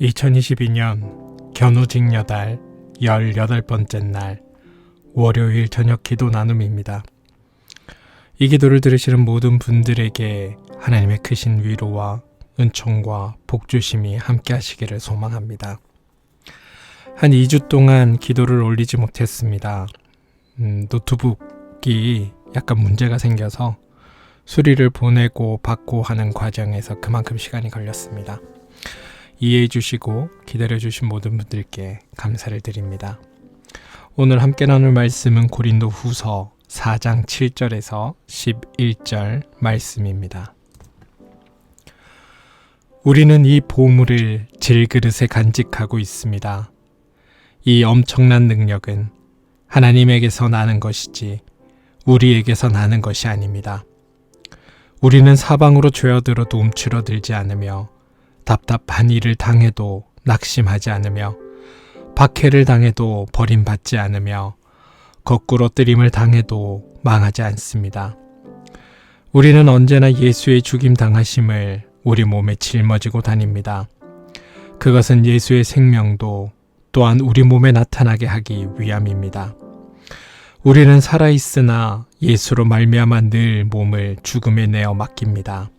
2022년 견우직여달 18번째 날 월요일 저녁 기도 나눔입니다. 이 기도를 들으시는 모든 분들에게 하나님의 크신 위로와 은총과 복주심이 함께 하시기를 소망합니다. 한 2주 동안 기도를 올리지 못했습니다. 음, 노트북이 약간 문제가 생겨서 수리를 보내고 받고 하는 과정에서 그만큼 시간이 걸렸습니다. 이해해 주시고 기다려 주신 모든 분들께 감사를 드립니다. 오늘 함께 나눌 말씀은 고린도 후서 4장 7절에서 11절 말씀입니다. 우리는 이 보물을 질그릇에 간직하고 있습니다. 이 엄청난 능력은 하나님에게서 나는 것이지 우리에게서 나는 것이 아닙니다. 우리는 사방으로 죄어들어도 움츠러들지 않으며 답답한 일을 당해도 낙심하지 않으며 박해를 당해도 버림받지 않으며 거꾸로 뜨림을 당해도 망하지 않습니다. 우리는 언제나 예수의 죽임 당하심을 우리 몸에 짊어지고 다닙니다. 그것은 예수의 생명도 또한 우리 몸에 나타나게 하기 위함입니다. 우리는 살아 있으나 예수로 말미암아 늘 몸을 죽음에 내어 맡깁니다.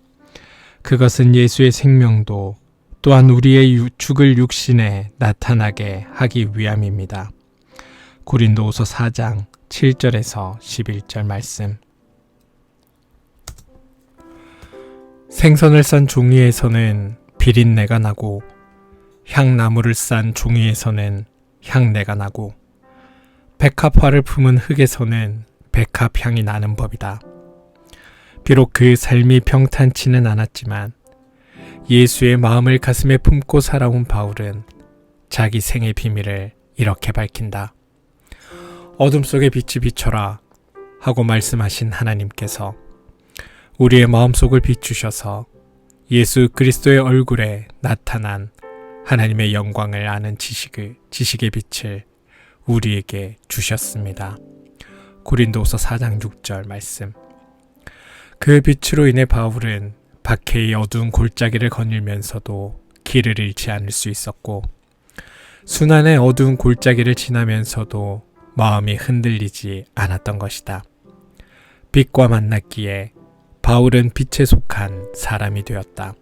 그것은 예수의 생명도 또한 우리의 유- 죽을 육신에 나타나게 하기 위함입니다. 고린도후서 4장 7절에서 11절 말씀. 생선을 싼 종이에서는 비린내가 나고 향나무를 싼 종이에서는 향내가 나고 백합화를 품은 흙에서는 백합향이 나는 법이다. 비록 그 삶이 평탄치는 않았지만 예수의 마음을 가슴에 품고 살아온 바울은 자기 생의 비밀을 이렇게 밝힌다. 어둠 속에 빛이 비춰라 하고 말씀하신 하나님께서 우리의 마음속을 비추셔서 예수 그리스도의 얼굴에 나타난 하나님의 영광을 아는 지식을 지식의 빛을 우리에게 주셨습니다. 고린도후서 4장 6절 말씀. 그 빛으로 인해 바울은 박해의 어두운 골짜기를 거닐면서도 길을 잃지 않을 수 있었고 순환의 어두운 골짜기를 지나면서도 마음이 흔들리지 않았던 것이다. 빛과 만났기에 바울은 빛에 속한 사람이 되었다.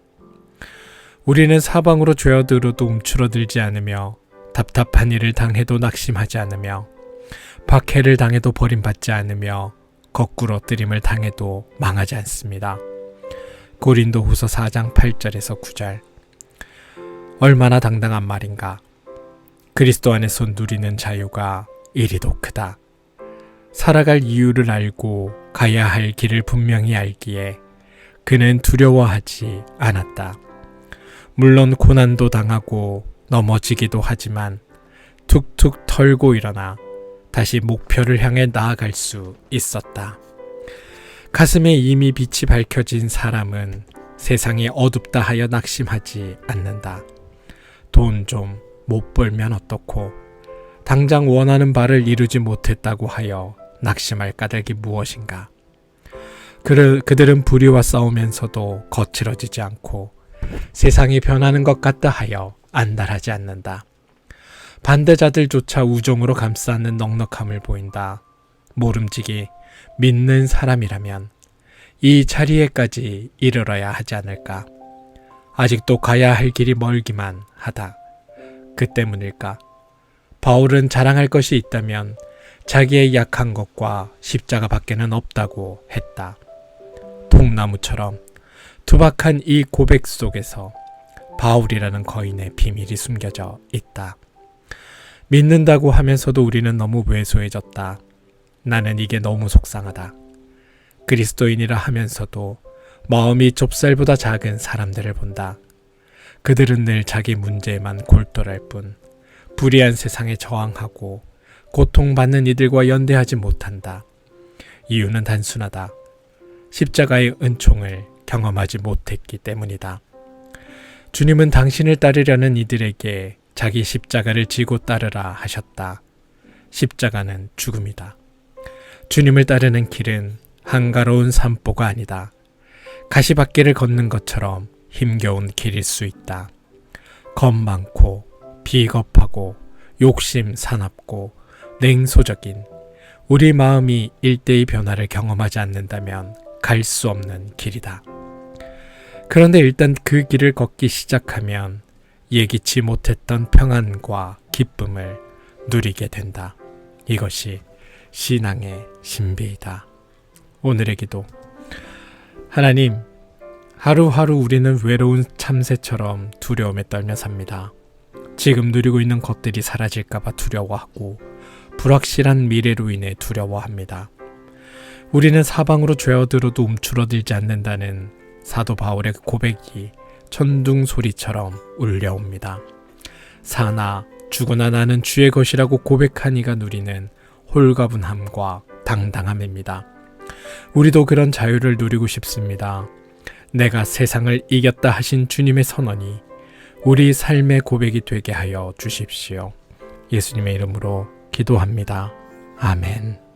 우리는 사방으로 죄어들어도 움츠러들지 않으며 답답한 일을 당해도 낙심하지 않으며 박해를 당해도 버림받지 않으며 거꾸로 뜨림을 당해도 망하지 않습니다. 고린도 후서 4장 8절에서 9절. 얼마나 당당한 말인가. 그리스도 안에서 누리는 자유가 이리도 크다. 살아갈 이유를 알고 가야 할 길을 분명히 알기에 그는 두려워하지 않았다. 물론 고난도 당하고 넘어지기도 하지만 툭툭 털고 일어나 다시 목표를 향해 나아갈 수 있었다. 가슴에 이미 빛이 밝혀진 사람은 세상이 어둡다 하여 낙심하지 않는다. 돈 좀 못 벌면 어떻고 당장 원하는 바를 이루지 못했다고 하여 낙심할 까닭이 무엇인가? 그를, 그들은 불의와 싸우면서도 거칠어지지 않고 세상이 변하는 것 같다 하여 안달하지 않는다. 반대자들조차 우정으로 감싸는 넉넉함을 보인다. 모름지기 믿는 사람이라면 이 자리에까지 이르러야 하지 않을까? 아직도 가야 할 길이 멀기만 하다. 그 때문일까? 바울은 자랑할 것이 있다면 자기의 약한 것과 십자가 밖에는 없다고 했다. 통나무처럼 투박한 이 고백 속에서 바울이라는 거인의 비밀이 숨겨져 있다. 믿는다고 하면서도 우리는 너무 왜소해졌다. 나는 이게 너무 속상하다. 그리스도인이라 하면서도 마음이 좁쌀보다 작은 사람들을 본다. 그들은 늘 자기 문제에만 골똘할 뿐 불의한 세상에 저항하고 고통받는 이들과 연대하지 못한다. 이유는 단순하다. 십자가의 은총을 경험하지 못했기 때문이다. 주님은 당신을 따르려는 이들에게 자기 십자가를 지고 따르라 하셨다. 십자가는 죽음이다. 주님을 따르는 길은 한가로운 산보가 아니다. 가시밭길을 걷는 것처럼 힘겨운 길일 수 있다. 겁 많고 비겁하고 욕심 사납고 냉소적인 우리 마음이 일대의 변화를 경험하지 않는다면 갈 수 없는 길이다. 그런데 일단 그 길을 걷기 시작하면 예기치 못했던 평안과 기쁨을 누리게 된다. 이것이 신앙의 신비이다. 오늘의 기도. 하나님, 하루하루 우리는 외로운 참새처럼 두려움에 떨며 삽니다. 지금 누리고 있는 것들이 사라질까봐 두려워하고 불확실한 미래로 인해 두려워합니다. 우리는 사방으로 죄어들어도 움츠러들지 않는다는 사도 바울의 고백이 천둥 소리처럼 울려옵니다. 사나 죽으나 나는 주의 것이라고 고백하니가 누리는 홀가분함과 당당함입니다. 우리도 그런 자유를 누리고 싶습니다. 내가 세상을 이겼다 하신 주님의 선언이 우리 삶의 고백이 되게 하여 주십시오. 예수님의 이름으로 기도합니다. 아멘.